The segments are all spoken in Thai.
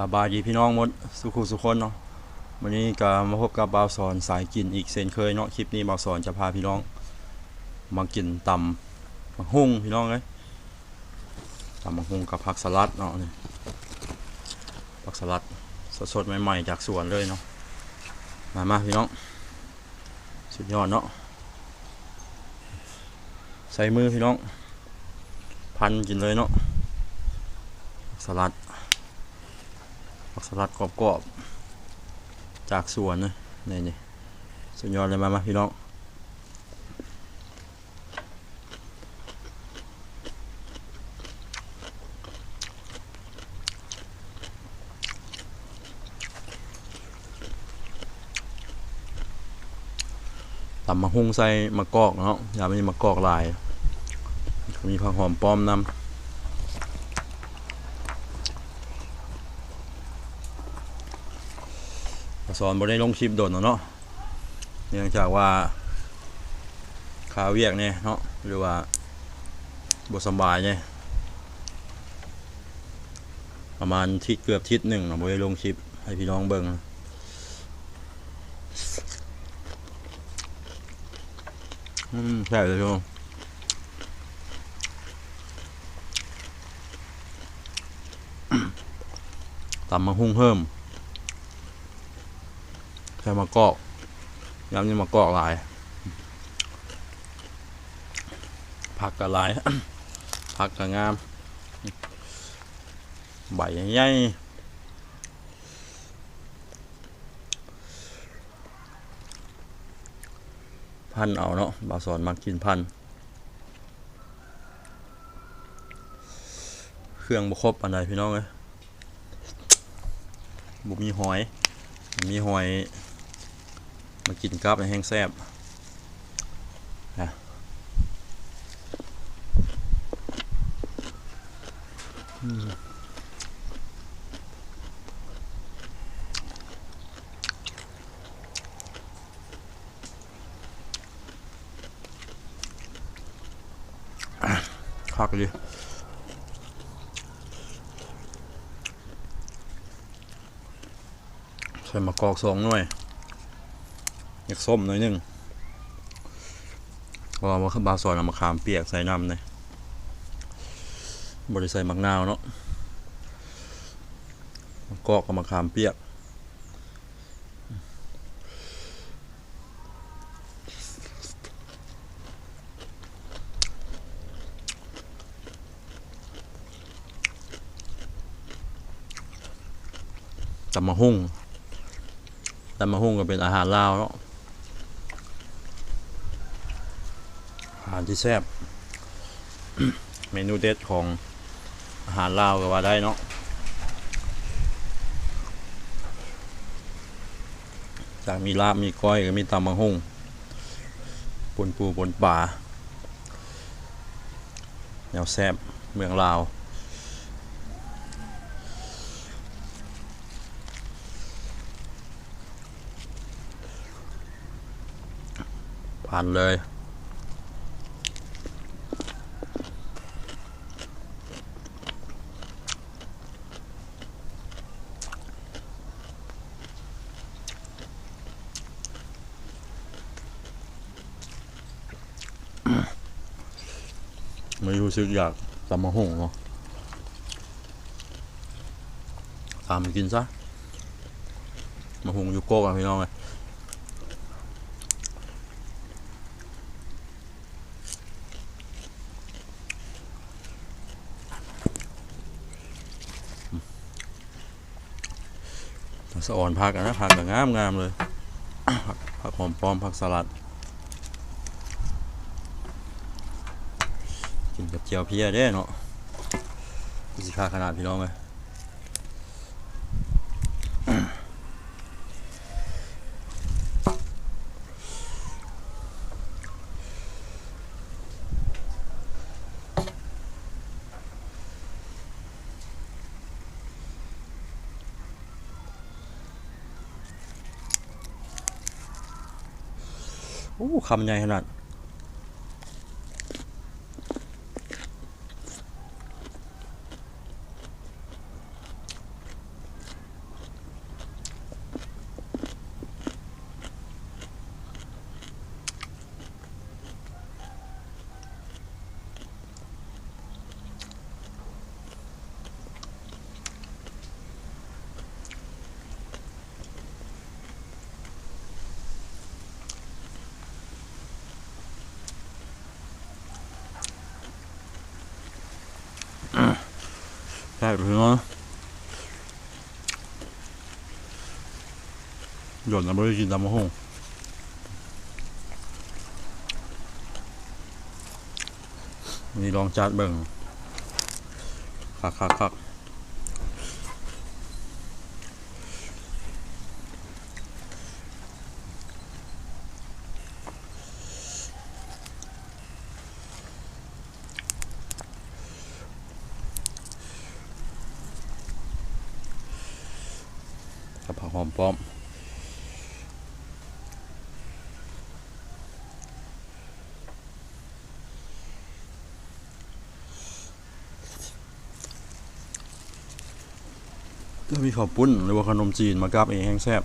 สบายดีพี่น้องหมดสุขุสุคนเนาะวันนี้ก็มาพบกับบ่าวสอนสายกินอีกเช่นเคยเนาะคลิปนี้บ่าวสอนจะพาพี่น้อง มากินตำมะฮุ่งพี่น้องเลยตำมะฮุ่งกับผักสลัดเนาะนี่ผักสลัดสดๆใหม่ ๆ จากสวนเลยเนาะมามาพี่น้องสุดยอดเนาะใส่มือพี่น้อง พันกินเลยเนาะสลัด ผักสลัดกรอบๆ จากสวนนะนี่นี่สุดยอดเลยมามาพี่น้องตำมะฮุงใส่มะกอกเนาะอย่ามีมะกอกลาย มีผักหอมป้อมนำ สอนบ่ได้ลงคลิปโดนเนาะเนื่องจากว่าขาเวียกเนี่ยเนาะหรือว่าบ่สบายเนี่ยประมาณทิศเกือบทิศหนึ่งเนาะบ่ได้ลงคลิปให้พี่น้องเบิ่งอืมแซ่บเลยพี่ตำมะฮุ่งเพิ่ม ใส่มะกอกยำนี่มะกอกลาย ผักก็หลาย ผักก็งาม ใบใหญ่พันเอาเนาะบาสอนมักกินพัน เครื่องบุครบอันใดพี่น้องเอ้ยบุมีหอย มีหอย มากินกับในแห้งแซบนะคักเลยใส่มะกอกสองหน่วย อยากส้มหน่อยนึงเพราะว่าบาซอยเอามะขามเปียกใส่น้ำเลยบริใส่มะนาวเนาะมะกอกกับมะขามเปียกตำมะฮุ่งตำมะฮุ่งก็เป็นอาหารลาวเนาะ อาหาร ที่แซ่บเมนูเด็ดของอาหารลาวก็ว่าได้เนาะจากมีลาบมีก้อยก็มีตำมะฮุ่งปนปูปนป่าแนวแซ่บเมืองลาวผ่านเลย ไม่รู้สึกอยากตำมะฮงเนาะตามไปกินซะมะฮงอยู่โก้กันพี่น้องเลยสะอ่อนผักนะผักงามงามเลยผักหอมปลอมผักสลัด กินกับ เจียวเพียเด้เนาะสิค่าขนาดพี่น้องเลยโอ้คำใหญ่ขนาด ใช่พี่น้องหย่อนน้ำไม่ได้กินตำมะฮงนี่ลองจัดเบิ่งคักคักคัก อมป้อมแล้วมีข้าวปุ้นหรือว่าขนมจีนมากับเองแห้งแซ่บ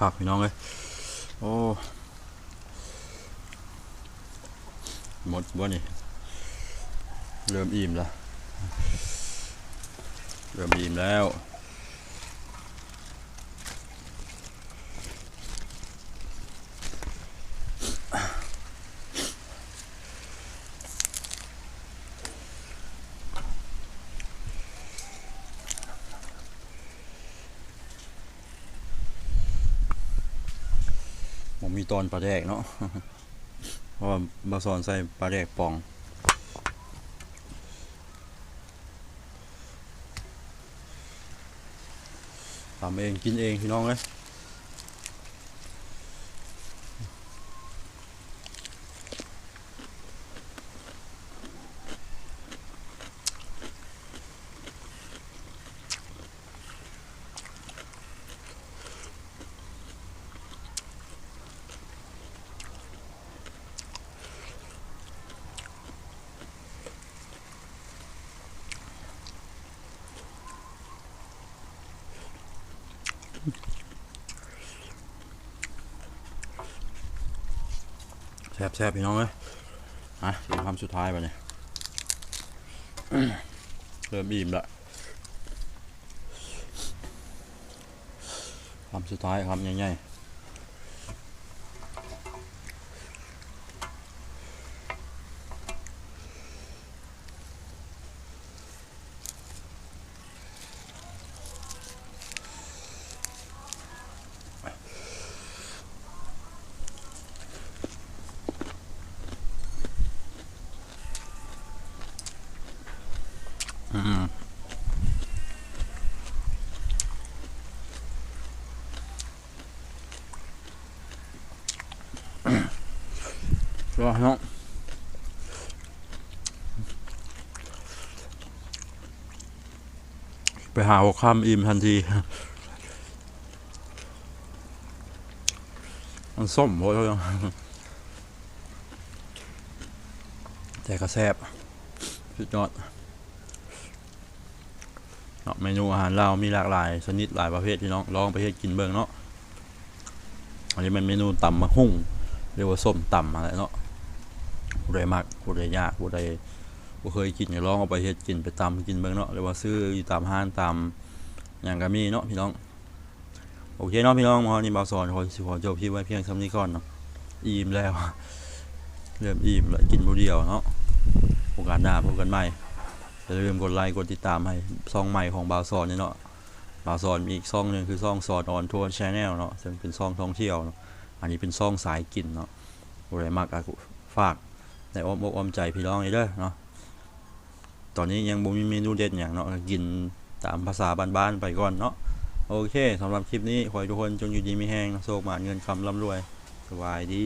ครับพี่น้องเลยโอ้หมดบ่นี่ เริ่มอิ่มแล้วเริ่มอิ่มแล้ว มีตอนปลาแดกเนาะเพราะว่าบาซอนใส่ปลาแดกป่องทำเองกินเองพี่น้องเลย บแซ่บพี่น้องเลยฮะเดี๋ยวคำสุดท้ายไปเนี่ยเริ่มอิ่มละคำสุดท้ายคำใหญ่ๆ ก็เนาะไปหาหัวข้ามอิ่มทันทีมันส้มโว้ยแต่ก็แซ่บสุดยอดเนาะเมนูอาหารเรามีหลากหลายชนิดหลายประเภทพี่น้องลองไปเฮ็ดกินเบิ่งเนาะอันนี้เป็นเมนูตำมะฮุ่งเรียกว่าส้มตำอะไรเนาะ ผู้ใดมักผู้ใดยากผู้ใดบ่เคยกินก็ลองเอาไปเฮ็ดกินไปตำกินเบิ่งเนาะหรือว่าซื้ออยู่ตามห้างตามหยังก็มีเนาะพี่น้องโอเคเนาะพี่น้องวันนี้บ่าวสอนขอสิขอจบคลิปไว้เพียงเท่านี้ก่อนเนาะอิ่มแล้วเริ่มอิ่มแล้วกินบ่เดียวเนาะโอกาสหน้าพบกันใหม่อย่าลืมกดไลค์กดติดตามให้ช่องใหม่ของบ่าวสอนนี่เนาะบ่าวสอนมีอีกช่องหนึ่งคือช่องสอนออนทัวร์ชแนลเนาะซึ่งเป็นช่องท่องเที่ยวเนาะอันนี้เป็นช่องสายกินเนาะผู้ใดมักก็ฝาก แต่อ้อมอกอ้อมใจพี่น้องนี่เด้อเนาะตอนนี้ยังบ่มีเมนูเด็ดอย่างเนาะก็กินตามภาษาบ้านๆไปก่อนเนาะโอเคสำหรับคลิปนี้ขอให้ทุกคนจงอยู่ดีมีแห้งโชคมาเงินคำร่ำรวยสบายดี